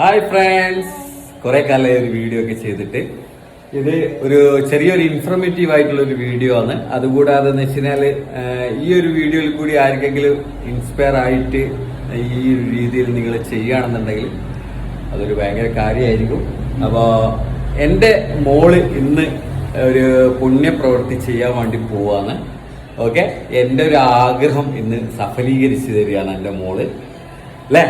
Hi friends കുറെ കാലമായി ഒരു വീഡിയോ ഒക്കെ ചെയ്തിട്ട്. ഇത് ഒരു ചെറിയൊരു ഇൻഫർമേറ്റീവ് ആയിട്ടുള്ള ഒരു വീഡിയോ ആണ്. അതുകൂടാതെ എന്ന് വെച്ചാൽ ഈ ഒരു വീഡിയോയിൽ കൂടി ആർക്കെങ്കിലും ഇൻസ്പയർ ആയിട്ട് ഈ ഒരു രീതിയിൽ നിങ്ങൾ ചെയ്യുകയാണെന്നുണ്ടെങ്കിൽ അതൊരു ഭയങ്കര കാര്യമായിരിക്കും. അപ്പോൾ എന്റെ മോൾ ഇന്ന് ഒരു പുണ്യപ്രവൃത്തി ചെയ്യാൻ വേണ്ടി പോവാണ്. ഓക്കെ എന്റെ ഒരു ആഗ്രഹം ഇന്ന് സഫലീകരിച്ചു തരികയാണ് എന്റെ മോൾ. അല്ലേ?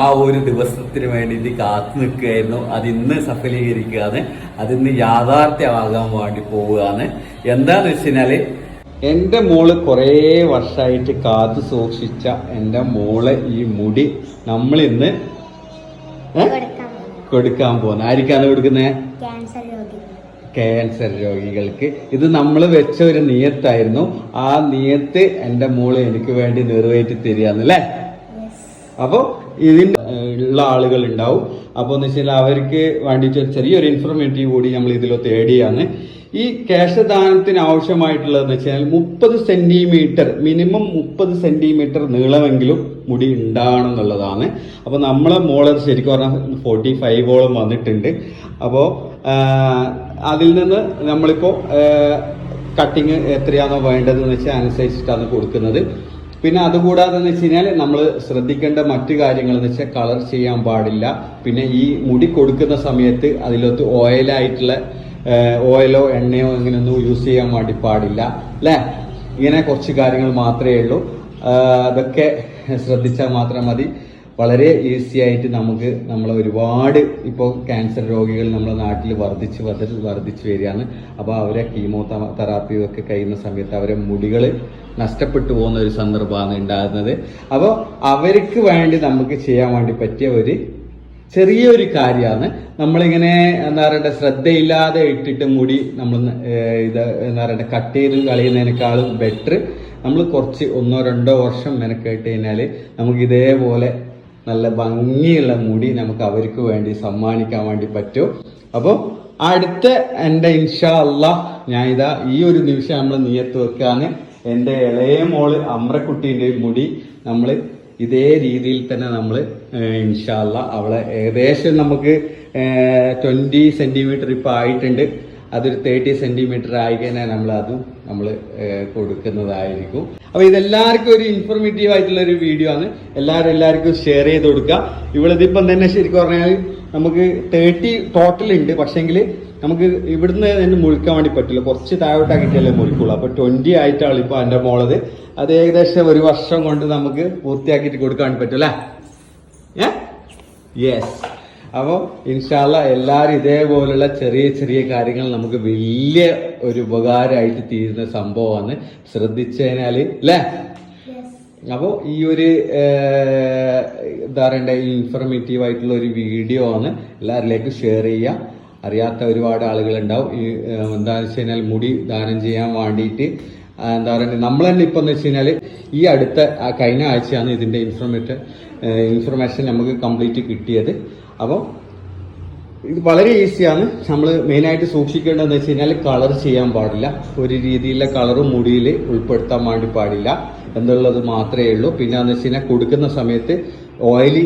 ആ ഒരു ദിവസത്തിന് വേണ്ടിയിട്ട് കാത്തു നിൽക്കുകയായിരുന്നു. അത് ഇന്ന് സഫലീകരിക്കുകയാണ്. അതിന്ന് യാഥാർത്ഥ്യമാകാൻ വേണ്ടി പോവുകയാണ്. എന്താന്ന് വെച്ച് കഴിഞ്ഞാൽ എന്റെ മോൾ കുറേ വർഷമായിട്ട് കാത്തു സൂക്ഷിച്ച എന്റെ മോളെ ഈ മുടി നമ്മൾ ഇന്ന് കൊടുക്കാൻ കൊടുക്കാൻ പോകുന്നത് ആർക്കാണ് കൊടുക്കുന്നത് ക്യാൻസർ രോഗികൾക്ക്. ഇത് നമ്മൾ വെച്ച ഒരു നിയത്തായിരുന്നു. ആ നിയത്ത് എന്റെ മോൾ എനിക്ക് വേണ്ടി നിറവേറ്റി തരികയാന്നല്ലേ അപ്പോൾ ഇതിന്റെ ഉള്ള ആളുകൾ ഉണ്ടാവും അപ്പോൾ എന്ന് വെച്ചാൽ അവർക്ക് വേണ്ടിയിട്ട് ചെറിയൊരു ഇൻഫർമേറ്റീവ് കൂടി നമ്മൾ ഇതിൽ തേടിയാണ് ഈ കേശദാനത്തിന് ആവശ്യമായിട്ടുള്ളതെന്ന് വെച്ചാൽ മുപ്പത് സെന്റിമീറ്റർ മിനിമം മുപ്പത് സെന്റിമീറ്റർ നീളമെങ്കിലും മുടി ഉണ്ടാണെന്നുള്ളതാണ്. അപ്പോൾ നമ്മളെ മോളെ ശരിക്കും പറഞ്ഞാൽ ഫോർട്ടി ഫൈവോളം വന്നിട്ടുണ്ട്. അപ്പോൾ അതിൽ നിന്ന് നമ്മളിപ്പോൾ കട്ടിങ് എത്രയാണോ വേണ്ടതെന്ന് വെച്ചാൽ അനുസരിച്ചിട്ടാണ് കൊടുക്കുന്നത്. പിന്നെ അതുകൂടാതെ എന്ന് വെച്ച് കഴിഞ്ഞാൽ നമ്മൾ ശ്രദ്ധിക്കേണ്ട മറ്റു കാര്യങ്ങൾ എന്ന് വെച്ചാൽ കളർ ചെയ്യാൻ പാടില്ല. പിന്നെ ഈ മുടി കൊടുക്കുന്ന സമയത്ത് അതിലൊത്ത് ഓയിലായിട്ടുള്ള ഓയിലോ എണ്ണയോ ഇങ്ങനെയൊന്നും യൂസ് ചെയ്യാൻ വേണ്ടി പാടില്ല. അല്ലേ? ഇങ്ങനെ കുറച്ച് കാര്യങ്ങൾ മാത്രമേ ഉള്ളൂ. അതൊക്കെ ശ്രദ്ധിച്ചാൽ മാത്രം മതി. വളരെ ഈസി ആയിട്ട് നമുക്ക് നമ്മൾ ഒരുപാട് ഇപ്പോൾ ക്യാൻസർ രോഗികൾ നമ്മുടെ നാട്ടിൽ വർദ്ധിച്ച് വർദ്ധിച്ച് വർദ്ധിച്ച് വരികയാണ്. അപ്പോൾ അവരെ കീമോ തെറാപ്പി ഒക്കെ കഴിയുന്ന സമയത്ത് അവരെ മുടികൾ നഷ്ടപ്പെട്ടു പോകുന്ന ഒരു സന്ദർഭമാണ് ഉണ്ടാകുന്നത്. അപ്പോൾ അവർക്ക് വേണ്ടി നമുക്ക് ചെയ്യാൻ വേണ്ടി പറ്റിയ ഒരു ചെറിയൊരു കാര്യമാണ്. നമ്മളിങ്ങനെ എന്താ പറയണ്ട ശ്രദ്ധയില്ലാതെ ഇട്ടിട്ട് മുടി നമ്മൾ ഇത് എന്താ പറയണ്ട കട്ട് കളയുന്നതിനേക്കാളും ബെറ്റർ നമ്മൾ കുറച്ച് ഒന്നോ രണ്ടോ വർഷം മെനക്കേട്ട് കഴിഞ്ഞാൽ നമുക്ക് ഇതേപോലെ നല്ല ഭംഗിയുള്ള മുടി നമുക്ക് അവർക്ക് വേണ്ടി സമ്മാനിക്കാൻ വേണ്ടി പറ്റും. അപ്പോൾ അടുത്ത എന്റെ ഇൻഷാ അല്ല ഞാൻ ഇതാ ഈ ഒരു നിമിഷം നമ്മൾ നീയത്ത് വെക്കാന്ന് എന്റെ ഇളയ മോൾ അമ്രക്കുട്ടീന്റെ മുടി നമ്മൾ ഇതേ രീതിയിൽ തന്നെ നമ്മൾ ഇൻഷാ ഇൻഷാല്ല അവളെ ഏകദേശം നമുക്ക് ട്വന്റി സെന്റിമീറ്റർ ഇപ്പോൾ ആയിട്ടുണ്ട് അതൊരു തേർട്ടി സെന്റിമീറ്റർ ആയി കഴിഞ്ഞാൽ നമ്മൾ അതും നമ്മൾ കൊടുക്കുന്നതായിരിക്കും. അപ്പോൾ ഇതെല്ലാവർക്കും ഒരു ഇൻഫോർമേറ്റീവ് ആയിട്ടുള്ള ഒരു വീഡിയോ ആണ്. എല്ലാവരും എല്ലാവർക്കും ഷെയർ ചെയ്ത് കൊടുക്കുക. ഇവളിതിപ്പം തന്നെ ശരിക്കും പറഞ്ഞാൽ നമുക്ക് തേർട്ടി ടോട്ടൽ ഉണ്ട്. പക്ഷേങ്കിൽ നമുക്ക് ഇവിടുന്ന് തന്നെ മുഴുക്കാൻ വേണ്ടി പറ്റില്ല. കുറച്ച് താഴോട്ടാക്കിയിട്ടല്ലേ മുഴുക്കുള്ളൂ. അപ്പോൾ ട്വന്റി ആയിട്ടാണ് ഇപ്പോൾ എന്റെ മോളത്. അത് ഏകദേശം ഒരു വർഷം കൊണ്ട് നമുക്ക് പൂർത്തിയാക്കിയിട്ട് കൊടുക്കാൻ പറ്റും അല്ലേ? യെസ് അപ്പോൾ ഇൻഷാല്ല എല്ലാവരും ഇതേപോലുള്ള ചെറിയ ചെറിയ കാര്യങ്ങൾ നമുക്ക് വലിയ ഒരു ഉപകാരമായിട്ട് തീരുന്ന സംഭവമാണ്. ശ്രദ്ധിച്ചതിനാൽ അല്ലേ അപ്പോൾ ഈ ഒരു എന്താ പറയണ്ടേ ഇൻഫർമേറ്റീവ് ആയിട്ടുള്ള ഒരു വീഡിയോ ആണ് എല്ലാവരിലേക്കും ഷെയർ ചെയ്യുക. അറിയാത്ത ഒരുപാട് ആളുകളുണ്ടാവും. ഈ എന്താണെന്ന് വെച്ച് കഴിഞ്ഞാൽ മുടി ദാനം ചെയ്യാൻ വേണ്ടിയിട്ട്. എന്താ പറയുക നമ്മൾ തന്നെ ഇപ്പം എന്ന് വെച്ച് കഴിഞ്ഞാൽ ഈ അടുത്ത കഴിഞ്ഞ ആഴ്ചയാണ് ഇതിന്റെ ഇൻഫർമേറ്റ് ഇൻഫർമേഷൻ നമുക്ക് കംപ്ലീറ്റ് കിട്ടിയത്. അപ്പോൾ ഇത് വളരെ ഈസിയാണ് നമ്മൾ മെയിനായിട്ട് സൂക്ഷിക്കേണ്ടതെന്ന് വെച്ച് കഴിഞ്ഞാൽ കളർ ചെയ്യാൻ പാടില്ല. ഒരു രീതിയിലെ കളറും മുടിയിൽ ഉൾപ്പെടുത്താൻ വേണ്ടി പാടില്ല എന്നുള്ളത് മാത്രമേ ഉള്ളൂ. പിന്നെ എന്ന് വെച്ച് കഴിഞ്ഞാൽ കൊടുക്കുന്ന സമയത്ത് ഓയിലി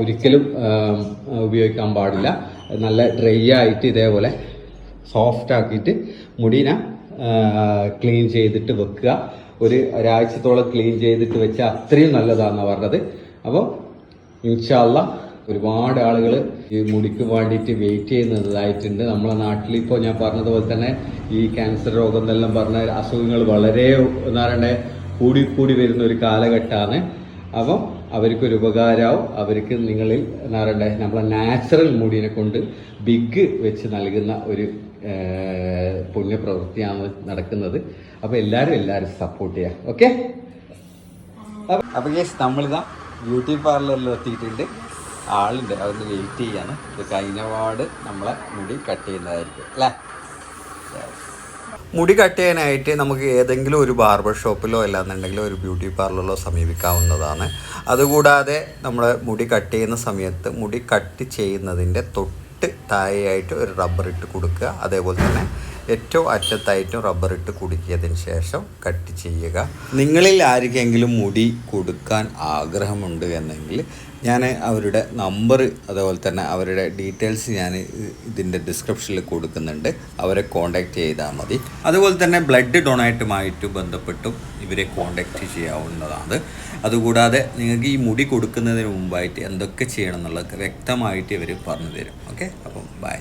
ഒരിക്കലും ഉപയോഗിക്കാൻ പാടില്ല. നല്ല ഡ്രൈ ആയിട്ട് ഇതേപോലെ സോഫ്റ്റ് ആക്കിയിട്ട് മുടിനെ ക്ലീൻ ചെയ്തിട്ട് വെക്കുക. ഒരു ഒരാഴ്ചത്തോളം ക്ലീൻ ചെയ്തിട്ട് വെച്ചാൽ അത്രയും നല്ലതാണെന്നാണ് പറഞ്ഞത്. അപ്പോൾ ഇൻഷാല്ല ഒരുപാട് ആളുകൾ ഈ മുടിക്ക് വേണ്ടിയിട്ട് വെയിറ്റ് ചെയ്യുന്നതായിട്ടുണ്ട്. നമ്മളെ നാട്ടിൽ ഇപ്പോൾ ഞാൻ പറഞ്ഞതുപോലെ തന്നെ ഈ ക്യാൻസർ രോഗം എന്നെല്ലാം പറഞ്ഞ അസുഖങ്ങൾ വളരെ എന്താ പറയണ്ടേ കൂടി കൂടി വരുന്ന ഒരു കാലഘട്ടമാണ്. അപ്പം അവർക്കൊരു ഉപകാരമാവും അവർക്ക് നിങ്ങളിൽ എന്താ പറയണ്ടേ നമ്മളെ നാച്ചുറൽ മുടിനെ കൊണ്ട് ബിഗ് വെച്ച് നൽകുന്ന ഒരു പുണ്യപ്രവൃത്തിയാണ് നടക്കുന്നത്. അപ്പോൾ എല്ലാരും എല്ലാരും സപ്പോർട്ട് ചെയ്യാം. ഓക്കെ അപ്പൊ കേസ് നമ്മളിതാ ബ്യൂട്ടി പാർലറിൽ എത്തിയിട്ടുണ്ട്. ആളുണ്ട്. അവർ വെയിറ്റ് ചെയ്യാണ്. പാട് നമ്മളെ മുടി കട്ട് ചെയ്യുന്നതായിരിക്കും. അല്ലേ? മുടി കട്ട് ചെയ്യാനായിട്ട് നമുക്ക് ഏതെങ്കിലും ഒരു ബാർബർ ഷോപ്പിലോ അല്ലാന്നുണ്ടെങ്കിൽ ഒരു ബ്യൂട്ടി പാർലറിലോ സമീപിക്കാവുന്നതാണ്. അതുകൂടാതെ നമ്മൾ മുടി കട്ട് ചെയ്യുന്ന സമയത്ത് മുടി കട്ട് ചെയ്യുന്നതിന്റെ തൊട്ട് താഴെയായിട്ട് ഒരു റബ്ബർ ഇട്ട് കൊടുക്കുക. അതേപോലെ തന്നെ ഏറ്റവും അറ്റത്തായിട്ടും റബ്ബർ ഇട്ട് കുടുക്കിയതിന് ശേഷം കട്ട് ചെയ്യുക. നിങ്ങളിൽ ആർക്കെങ്കിലും മുടി കൊടുക്കാൻ ആഗ്രഹമുണ്ട് എന്നെങ്കിൽ ഞാൻ അവരുടെ നമ്പർ അതുപോലെ തന്നെ അവരുടെ ഡീറ്റെയിൽസ് ഞാൻ ഇതിന്റെ ഡിസ്ക്രിപ്ഷനിൽ കൊടുക്കുന്നുണ്ട്. അവരെ കോൺടാക്റ്റ് ചെയ്താൽ മതി. അതുപോലെ തന്നെ ബ്ലഡ് ഡൊണേറ്റുമായിട്ട് ബന്ധപ്പെട്ടും ഇവരെ കോൺടാക്റ്റ് ചെയ്യാവുന്നതാണ്. അതുകൂടാതെ നിങ്ങൾക്ക് ഈ മുടി കൊടുക്കുന്നതിന് മുമ്പായിട്ട് എന്തൊക്കെ ചെയ്യണം എന്നുള്ളത് വ്യക്തമായിട്ട് ഇവർ പറഞ്ഞു തരും ഓക്കെ അപ്പം ബൈ